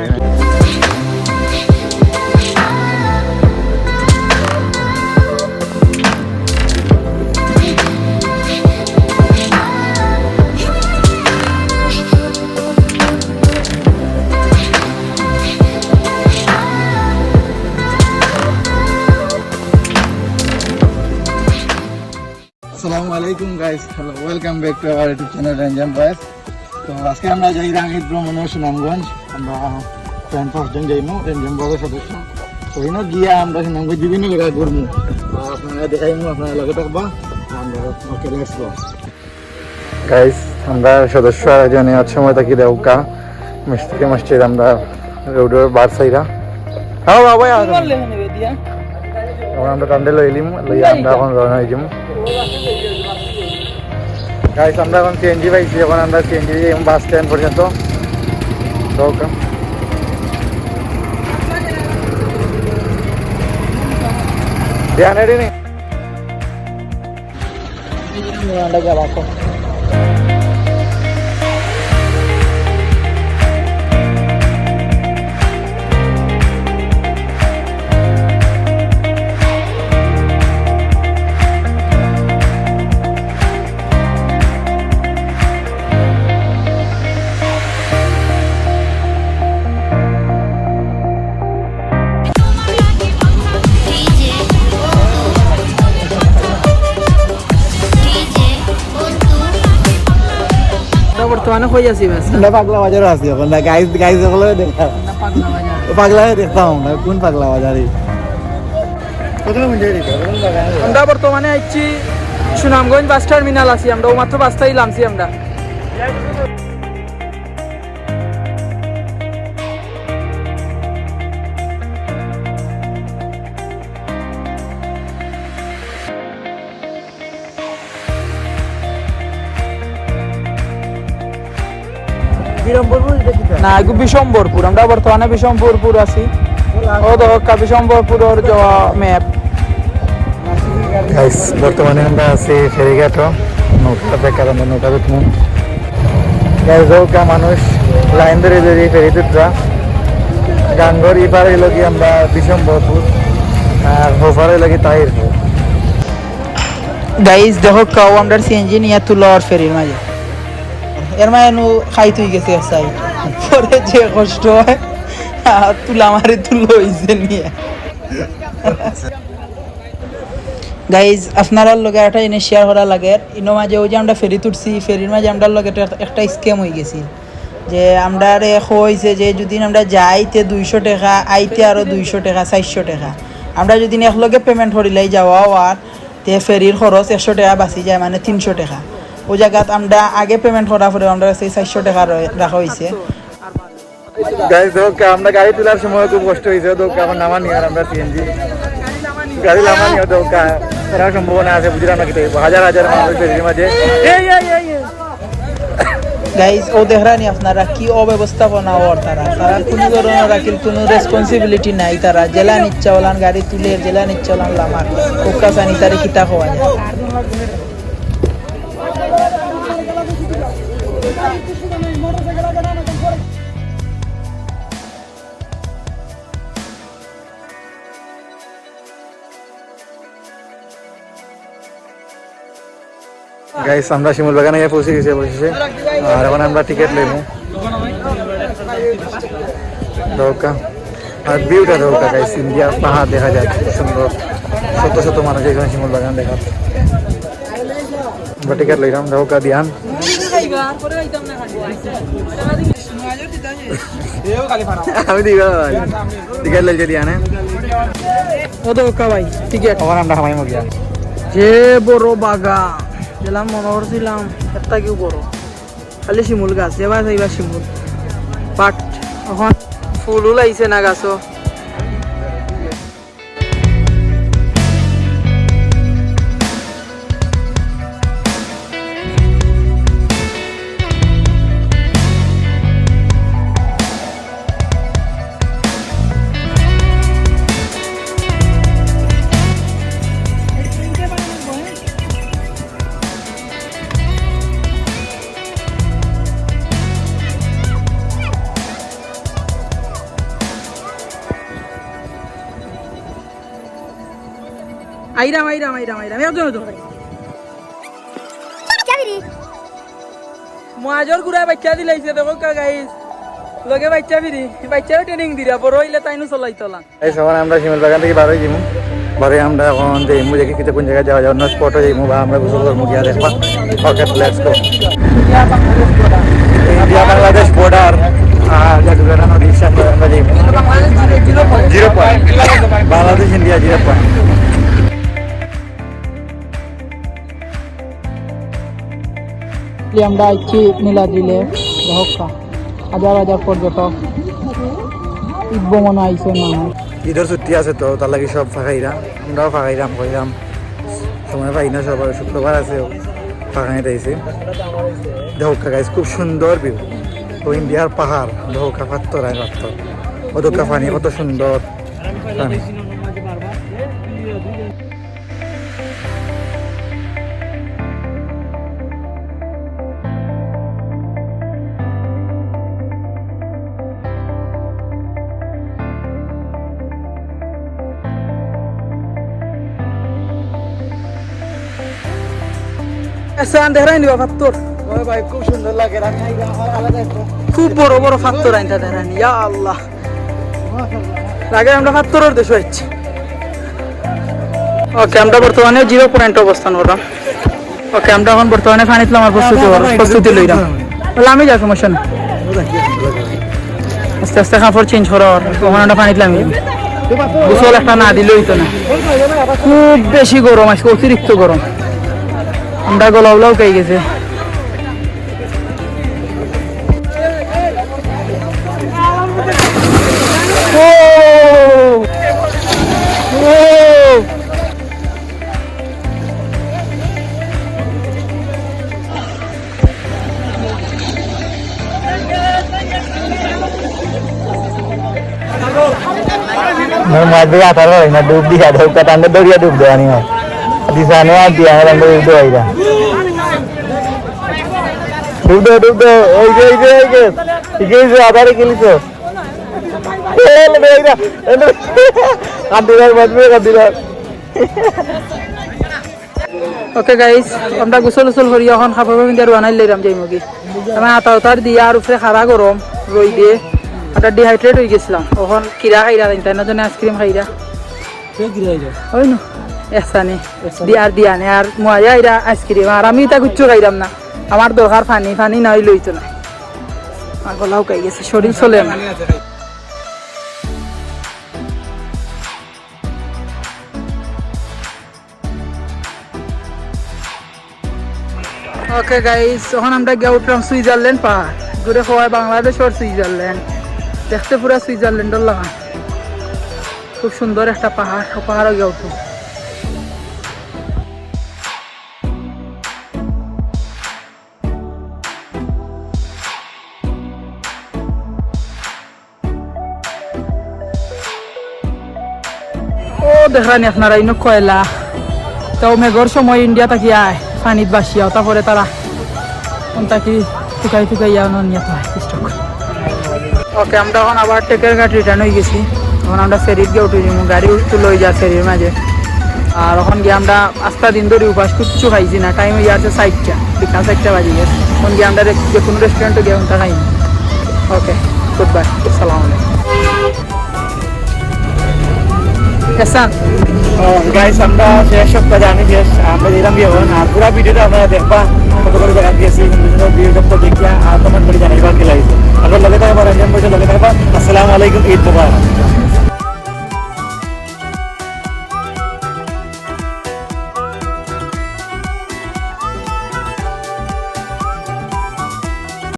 ಆಯ್ತು আসসালামু আলাইকুম guys hello welcome back to our YouTube channel Renjam boys তো আজকে আমরা যাই রাঙিত ভ্রমণে সুনামগঞ্জ। আমরা ফ্রেন্ড পাঁচজন যাইমু রেঞ্জাম বয়ের সদস্য। তো এনে গিয়া আমরা সুনামগঞ্জ বিভিন্ন জায়গায় ঘুরমু। তো আপনারা দেখাইমু আপনারা লগে থাকবা। আমরা ওকে লেটস গো গাইস আমরা সদস্য আয়োজনে আজ সময় থাকি দেউকা। মিস্ত্রি মসজিদ আমরা রোডের বার সাইরা। হ্যাঁ বাবা আমরা টান্ডে লইলিম লইয়া আমরা এখন রওনা হয়ে যাব গাইস আমরা এখন সিএনজি পাইছি এখন আমরা সিএনজি যাই বাস স্ট্যান্ড পর্যন্ত তো ওকে। ধ্যান রেডি বর্তমানে কই আছি পাগলা বাজারে আছি এখন না গাইজ গাইজ হলে দেখা। পাগলা দেখতাম আমরা কোন পাগলা বাজারে কোথাও মঞ্জে দিতে আমরা বর্তমানে আইছি সুনামগঞ্জ বাস টার্মিনাল আছি আমরা মাত্র বাসটাই লামছি আমরা। না এগু বিশম্বরপুর আমরা বর্তমানে বিশম্বরপুর আছি। ও দহকা বিশম্বরপুরের যাওয়া ম্যাপ বর্তমানে আমরা আছি ফেরিঘাট নৌকা দেখার আমরা নৌকা মানুষ লাইন ধরে ধরে ফেরি তুটরা গাঙ্গর ইপারে লগি আমরা বিশম্বরপুর আর হোফারে লগি তাহিরপুর গাইজ দেখো কাউ আমরা সিএনজি নিয়ে তুলো আর ফেরির মাঝে। এর মাঝে নু খাই তুই গেছে সাই পরে যে কষ্ট হয় তুলা মারি তুলো হইছে নিয়ে। গাইজ আপনার লগে একটা এনে শেয়ার করা লাগে। ইনো মাঝে ওই যে আমরা ফেরি তুটছি ফেরির মাঝে আমরা লগে একটা- স্ক্যাম হয়ে গেছি। যে আমরা রে হয়েছে যে যদি আমরা যাইতে দুইশো টাকা, আইতে আরও দুইশো টাকা, চারশো টাকা। আমরা যদি একলগে পেমেন্ট করিলাই যাওয়া আর, তে ফেরির খরচ একশো টাকা বাঁচি যায় মানে তিনশো টাকা। ওই জায়গাত আমরা আগে পেমেন্ট করার পরে আমরা সেই চারশো টাকা রাখা হয়েছে। গাইস দেখো আমরা গাড়ি তোলার সময় খুব কষ্ট হয়েছে আমার নামা নিয়ে আর আমরা সিএনজি গাড়ি নামা নিয়ে করার সম্ভাবনা আছে বুঝলাম না কি হাজার হাজার মানুষ ফেরির মাঝে। গাইজ ও দেখরানি আপনারা কি অব্যবস্থাপনা ওর তারা? তারা কোনো ধরনের রাখিল কোনো রেসপন্সিবিলিটি নাই তারা। জেলা নিচ্ছা ওলান গাড়ি তুলে জেলা নিচ্ছা ওলান লামার। কুকা সানি তারে কিতা হওয়া যায় গাইস আমরা শিমুল বাগানে গিয়ে পৌঁছে গেছি অবশেষে। আর এখন আমরা টিকিট লইমু দৌকা আর ভিউটা দৌকা গাইস ইন্ডিয়া পাহাড় দেখা যায়, খুব সুন্দর। শত শত মানুষ এখানে শিমুল বাগান দেখা আমরা টিকিট লইলাম দৌকা দিয়ান আমি দিয়ানে ও তো ওকা ভাই টিকেট। এখন আমরা হামাইমু গিয়া যে বড় বাগা। যেলাম মনে করছিলাম একটা কেউ বড়। খালি শিমুল গাছ এবার এইবার শিমুল। বাট এখন ফুলও লাগছে না গাছও। আইরাম আইরাম আইরাম আইরাম। একজন একজন মহাজর ঘুরায় বাচ্চা দিলাইছে দেখো গাইস লগে বাচ্চা ফিরি বাচ্চাও ট্রেনিং দিরা বড় হইলে তাইনু চলাই তোলা। এই সময় আমরা শিমুল বাগান থেকে বার যাব বারে আমরা এখন যাইমু দেখি কিতে কোন জায়গায় যাওয়া যায়। অন্য স্পটে যাইমু বা আমরা গোসল করব গিয়া দেখবা। Okay let's go India Bangladesh border আর জাদুঘর নদীর সাথে আমরা যাইমু। Zero point Bangladesh India zero point আমরা আইছি নীলাদ্রিলে দহকা হাজার হাজার পর্যটক। ঈদ ভ্রমণ আইছে মানুষ ঈদের ছুটি আছে তো, তার লাগে সব ফাঁকাইরাম আমরাও ফাঁকাইরাম, কইরাম। সময় পাই না সবার শুক্রবার আছে ফাঁকাই রয়েছে দহকা গাইজ খুব সুন্দর ভিউ তো ইন্ডিয়ার পাহাড় দহকা পাত্তর আয় পাত্তর। অদকা পানি, কত সুন্দর। পানি। সান দেখাই নিবা ফাত্তর ওই ভাই খুব সুন্দর লাগে রাখা আলাদা খুব বড় বড় ফাত্তর আইনটা দেখানি ইয়া আল্লাহ। লাগে আমরা ফাত্তরের দেশ ওকে আমরা বর্তমানে জিরো পয়েন্ট অবস্থান করলাম ওকে আমরা এখন বর্তমানে আমার প্রস্তুতি প্রস্তুতি লইলাম। বলে আমি যাই সমস্যা নেই। আস্তে আস্তে কাপড় চেঞ্জ করার তখন আমরা ফানিতলাম গোসল একটা না দিলে হইতো না। খুব বেশি গরম আজকে অতিরিক্ত গরম। আমরা গলাগুলাও পেয়ে গেছে। ও ও মাছ দিয়ে আঠারো হয় না ডুব দিয়া ধৌকা টাঙ্গে দড়িয়া ডুব দেওয়া নি হয় দিশানো আর দিয়া রঙ ডুব দেওয়া এটা ডুব দে ডুব দে ওই যে ওই যে ওই যে ঠিক আছে আধারে গেলিছো ওকে গাইস আমরা গোসল গোসল করি এখন খাবার পিন্ধে আর বানাই লইলাম যাই মুগি আমি আতা উতার দিয়ে আর উপরে খারা গরম রই দিয়ে ডিহাইড্রেট হয়ে গেছিলাম এখন কিরা খাইরা তাই না জন্য আইসক্রিম খাইরা ওই নো এসানি। দিয়ার দিয়ানে আর মজা আইরা আইসক্রিম আর আমি তা কিচ্ছু খাইলাম না। আমার দরকার পানি পানি নাই লইতো না আর গলাও কাই গেছে শরীর চলে না। ওকে গাইস এখন আমরা গিয়ে উঠলাম সুইজারল্যান্ড পাহাড়। ঘুরে খাওয়ায় বাংলাদেশ আর সুইজারল্যান্ড। দেখতে পুরো সুইজারল্যান্ডের লাগা। খুব সুন্দর একটা পাহাড়, পাহাড়ও গিয়ে উঠবো ও দেখানি আপনারা, ইনো কয়লা। তাও মেঘর সময় ইন্ডিয়া থাকি আয়? পানিত বাসিয়াও তারপরে তারা তাকি টুকাই টুকাই নিয়ে তো স্টক। ওকে, আমরা এখন আবার টেকের ঘাট রিটার্ন হয়ে গেছি। এখন আমরা ফেরির গিয়ে উঠে যাব গাড়ি লই যা ফেরির মাঝে। আর এখন গিয়ে আমরা আস্তা দিন ধরে উপাস কিচ্ছু খাইছি না টাইম হয়ে যাচ্ছে সাইডটা বিকাল সাইডটা বাজি গেছে। এখন গিয়ে আমরা যে কোনো রেস্টুরেন্টে গিয়ে ওটা খাইনি। ওকে গুড বাই সালাম আলাইকুম। এসান গাইস আমরা শেষ সপ্তাহে জানি শেষ আমরা দিলাম বিয়ে আর পুরা ভিডিওটা আমরা দেখবা, কত করে জায়গা দিয়েছি ভিডিওটা দেখিয়া, আর তোমার করে জানাইবা কি লাগছে। আপনার লগে থাকবা রঞ্জন বসে লগে থাকবা। আসসালামু আলাইকুম, ঈদ মুবারক।